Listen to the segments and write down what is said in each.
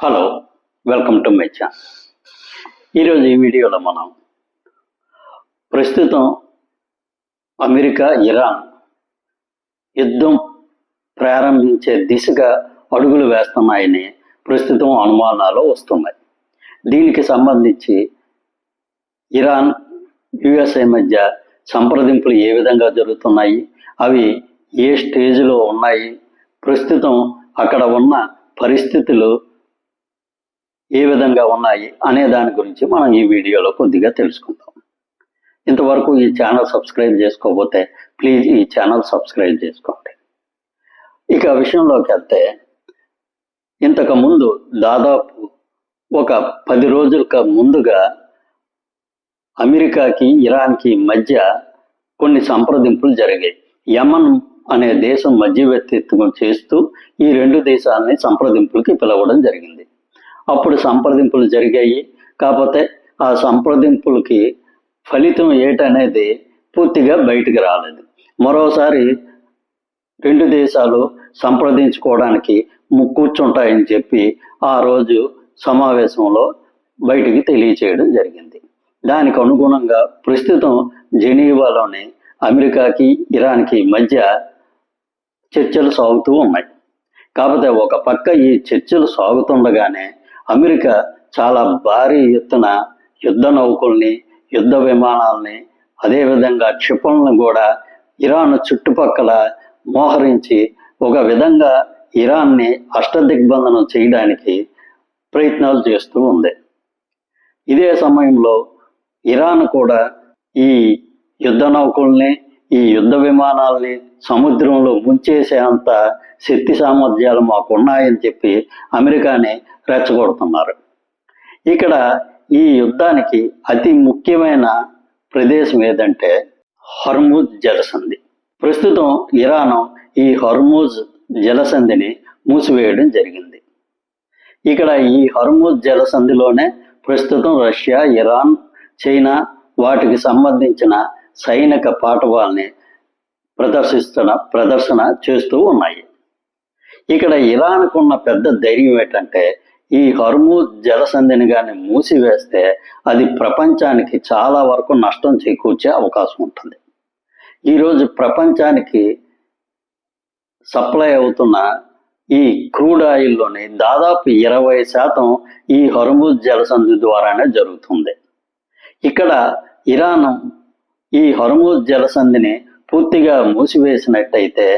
Hello welcome to my channel ఈరోజు ఈ వీడియోలో మనం ప్రస్తుతం అమెరికా ఇరాన్ యుద్ధం ప్రారంభించే దిశగా అడుగులు వేస్తున్నాయని ప్రస్తుతం అనుమానాలు వస్తున్నాయి. దీనికి సంబంధించి ఇరాన్ యుఎస్ఏ మధ్య సంప్రదింపులు ఏ విధంగా జరుగుతున్నాయి అవి ఏ స్టేజ్లో ఉన్నాయి ప్రస్తుతం అక్కడ ఉన్న పరిస్థితులు ఏ విధంగా ఉన్నాయి అనే దాని గురించి మనం ఈ వీడియోలో కొద్దిగా తెలుసుకుందాం. ఇంతవరకు ఈ ఛానల్ సబ్స్క్రైబ్ చేసుకోకపోతే ప్లీజ్ ఈ ఛానల్ సబ్స్క్రైబ్ చేసుకోండి. ఇక విషయంలోకి వెళ్తే ఇంతకు ముందు దాదాపు ఒక పది రోజులక ముందుగా అమెరికాకి ఇరాన్కి మధ్య కొన్ని సంప్రదింపులు జరిగాయి. యమన్ అనే దేశం మధ్యవర్తిత్వం చేస్తూ ఈ రెండు దేశాలని సంప్రదింపులకి పిలవడం జరిగింది. అప్పుడు సంప్రదింపులు జరిగాయి. కాకపోతే ఆ సంప్రదింపులకి ఫలితం ఏటనేది పూర్తిగా బయటికి రాలేదు. మరోసారి రెండు దేశాలు సంప్రదించుకోవడానికి కూర్చుంటాయని చెప్పి ఆ రోజు సమావేశంలో బయటికి తెలియచేయడం జరిగింది. దానికి అనుగుణంగా ప్రస్తుతం జెనీవాలోని అమెరికాకి ఇరాన్కి మధ్య చర్చలు సాగుతూ ఉన్నాయి. కాకపోతే ఒక పక్క ఈ చర్చలు సాగుతుండగానే అమెరికా చాలా భారీ ఎత్తున యుద్ధ నౌకల్ని యుద్ధ విమానాలని అదేవిధంగా క్షిపణులను కూడా ఇరాన్ చుట్టుపక్కల మోహరించి ఒక విధంగా ఇరాన్ని అష్టదిగ్బంధనం చేయడానికి ప్రయత్నాలు చేస్తూ ఉంది. ఇదే సమయంలో ఇరాన్ కూడా ఈ యుద్ధ నౌకల్ని ఈ యుద్ధ విమానాల్ని సముద్రంలో ముంచేసేంత శక్తి సామర్థ్యాలు మాకు ఉన్నాయని చెప్పి అమెరికాని రెచ్చగొడుతున్నారు. ఇక్కడ ఈ యుద్ధానికి అతి ముఖ్యమైన ప్రదేశం ఏదంటే హర్ముజ్ జలసంధి. ప్రస్తుతం ఇరాన్ ఈ హర్ముజ్ జలసంధిని మూసివేయడం జరిగింది. ఇక్కడ ఈ హర్ముజ్ జలసంధిలోనే ప్రస్తుతం రష్యా ఇరాన్ చైనా వాటికి సంబంధించిన సైనిక పాఠవాల్ని ప్రదర్శిస్తున్న ప్రదర్శన చేస్తూ ఉన్నాయి. ఇక్కడ ఇరాన్కు ఉన్న పెద్ద ధైర్యం ఏంటంటే ఈ హర్మూజ్ జలసంధిని కానీ మూసివేస్తే అది ప్రపంచానికి చాలా వరకు నష్టం చేకూర్చే అవకాశం ఉంటుంది. ఈరోజు ప్రపంచానికి సప్లై అవుతున్న ఈ క్రూడ్ ఆయిల్లోని దాదాపు ఇరవై శాతం ఈ హర్మూజ్ జలసంధి ద్వారానే జరుగుతుంది. ఇక్కడ ఇరాన్ ఈ హర్మూజ్ జలసంధిని పూర్తిగా మూసివేసినట్టయితే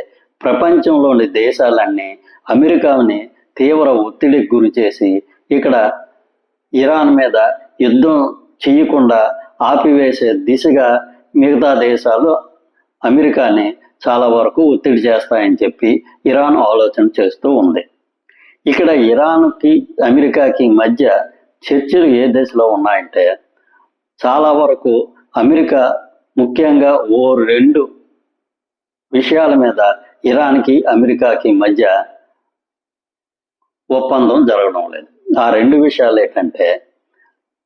ప్రపంచంలోని దేశాలన్నీ అమెరికాని తీవ్ర ఒత్తిడికి గురి చేసి ఇక్కడ ఇరాన్ మీద యుద్ధం చేయకుండా ఆపివేసే దిశగా మిగతా దేశాలు అమెరికాని చాలా వరకు ఒత్తిడి చేస్తాయని చెప్పి ఇరాన్ ఆలోచన చేస్తూ ఉంది. ఇక్కడ ఇరాన్కి అమెరికాకి మధ్య చర్చలు ఏ దశలో ఉన్నాయంటే చాలా వరకు అమెరికా ముఖ్యంగా ఓ రెండు విషయాల మీద ఇరాన్కి అమెరికాకి మధ్య ఒప్పందం జరగడం లేదు. ఆ రెండు విషయాలు ఏంటంటే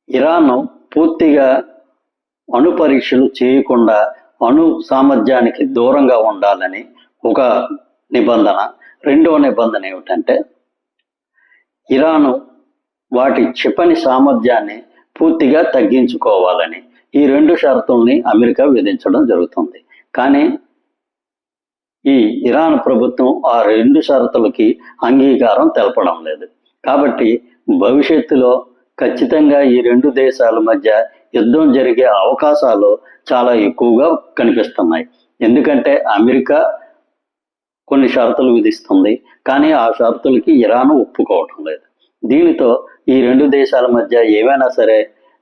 ఇరాన్ పూర్తిగా అణు పరీక్షలు చేయకుండా అణు సామర్థ్యానికి దూరంగా ఉండాలని ఒక నిబంధన. రెండవ నిబంధన ఏమిటంటే ఇరాను వాటి క్షిపణి సామర్థ్యాన్ని పూర్తిగా తగ్గించుకోవాలని. ఈ రెండు షరతుల్ని అమెరికా విధించడం జరుగుతుంది. కానీ ఈ ఇరాన్ ప్రభుత్వం ఆ రెండు షరతులకి అంగీకారం తెలపడం లేదు. కాబట్టి భవిష్యత్తులో ఖచ్చితంగా ఈ రెండు దేశాల మధ్య యుద్ధం జరిగే అవకాశాలు చాలా ఎక్కువగా కనిపిస్తున్నాయి. ఎందుకంటే అమెరికా కొన్ని షరతులు విధిస్తుంది కానీ ఆ షరతులకి ఇరాన్ ఒప్పుకోవటం లేదు. దీనితో ఈ రెండు దేశాల మధ్య ఏవైనా సరే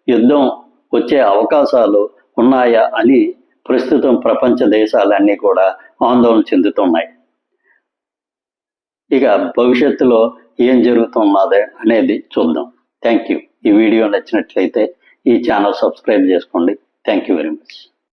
యుద్ధం వచ్చే అవకాశాలు ఉన్నాయా అని ప్రస్తుతం ప్రపంచ దేశాలన్నీ కూడా ఆందోళన చెందుతున్నాయి. ఇక భవిష్యత్తులో ఏం జరుగుతున్నది అనేది చూద్దాం. థ్యాంక్ యూ ఈ వీడియో నచ్చినట్లయితే ఈ ఛానల్ సబ్స్క్రైబ్ చేసుకోండి. Thank you very much